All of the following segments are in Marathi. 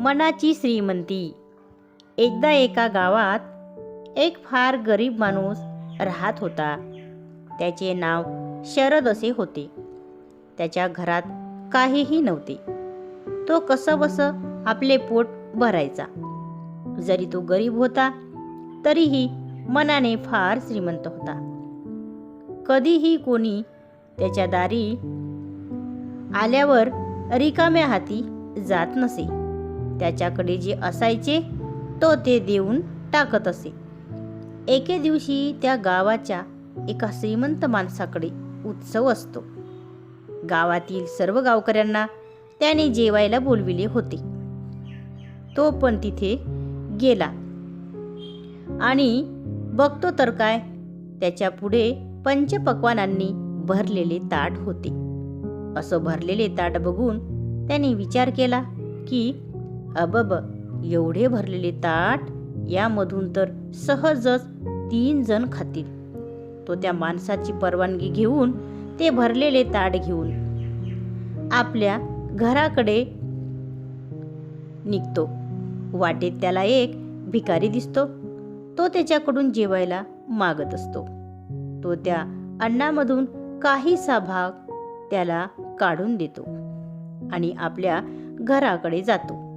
मनाची श्रीमंती. एकदा एका गावात एक फार गरीब माणूस राहत होता. त्याचे नाव शरद असे होते. त्याच्या घरात काहीही नव्हते. तो कसंबसं आपले पोट भरायचा. जरी तो गरीब होता तरीही मनाने फार श्रीमंत होता. कधीही कोणी त्याच्या दारी आल्यावर रिकाम्या हाती जात नसे. त्याच्याकडे जे असायचे तो ते देऊन टाकत असे. एके दिवशी त्या गावाच्या एका श्रीमंत माणसाकडे उत्सव असतो. गावातील सर्व गावकऱ्यांना त्याने जेवायला बोलविले होते. तो पण तिथे गेला. आणि बघतो तर काय त्याच्या पुढे पंचपक्वानांनी भरलेले ताट होते. असं भरलेले ताट बघून त्याने विचार केला की अबब एवढे भरलेले ताट यामधून तर सहजच तीन जण खातील. तो त्या माणसाची परवानगी घेऊन ते भरलेले ताट घेऊन आपल्या घराकडे निघतो. वाटेत त्याला एक भिकारी दिसतो. तो त्याच्याकडून जेवायला मागत असतो. तो त्या अन्नामधून काहीसा भाग त्याला काढून देतो आणि आपल्या घराकडे जातो.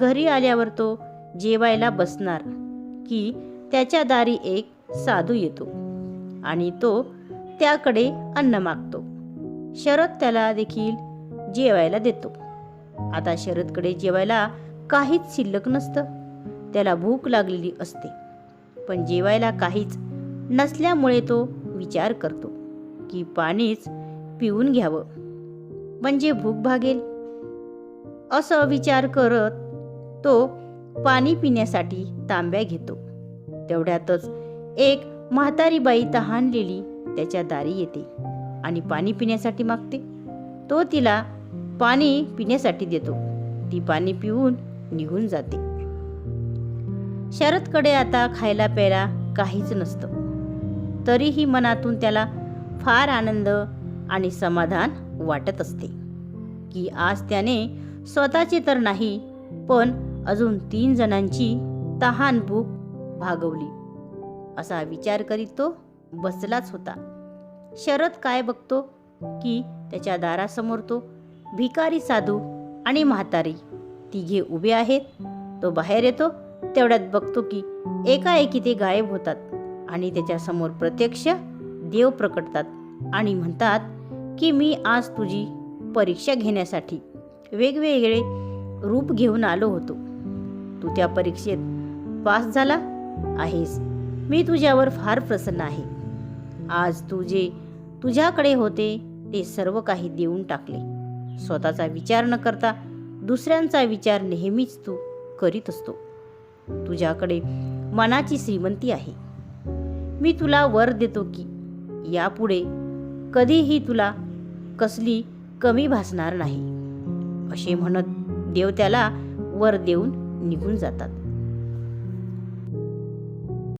घरी आल्यावर तो जेवायला बसणार की त्याच्या दारी एक साधू येतो आणि तो त्याकडे अन्न मागतो. शरद त्याला देखील जेवायला देतो. आता शरदकडे जेवायला काहीच शिल्लक नसतं. त्याला भूक लागलेली असते. पण जेवायला काहीच नसल्यामुळे तो विचार करतो की पाणीच पिऊन घ्यावं. म्हणजे भूक भागेल. असं विचार करत तो पाणी पिण्यासाठी तांब्या घेतो. तेवढ्यातच एक म्हातारी बाई तहानलेली त्याच्या दारी येते आणि पाणी पिण्यासाठी मागते. तो तिला पाणी पिण्यासाठी देतो. ती पाणी पिऊन निघून जाते. शरदकडे आता खायला प्यायला काहीच नसतं. तरीही मनातून त्याला फार आनंद आणि समाधान वाटत असते. की आज त्याने स्वतःचे तर नाही पण अजून तीन जणांची तहान भूक भागवली. असा विचार करीत तो बसलाच होता. शरद काय बघतो? की त्याच्या दारासमोर तो भिकारी साधू आणि म्हातारी तिघे उभे आहेत. तो बाहेर येतो. तेवढ्यात बघतो की एकाएकी ते गायब होतात आणि त्याच्यासमोर प्रत्यक्ष देव प्रकटतात आणि म्हणतात की मी आज तुझी परीक्षा घेण्यासाठी वेगवेगळे रूप घेऊन आलो होतो. तू त्या परीक्षेत पास झाला आहेस. मी तुझ्यावर फार प्रसन्न आहे. आज तू जे तुझ्याकडे होते ते सर्व काही देऊन टाकले. स्वतःचा विचार न करता दुसऱ्यांचा विचार नेहमीच तू करीत असतो. तुझ्याकडे मनाची श्रीमंती आहे. मी तुला वर देतो की यापुढे कधीही तुला कसली कमी भासणार नाही. असे म्हणत देव त्याला वर देऊन निघून जातात.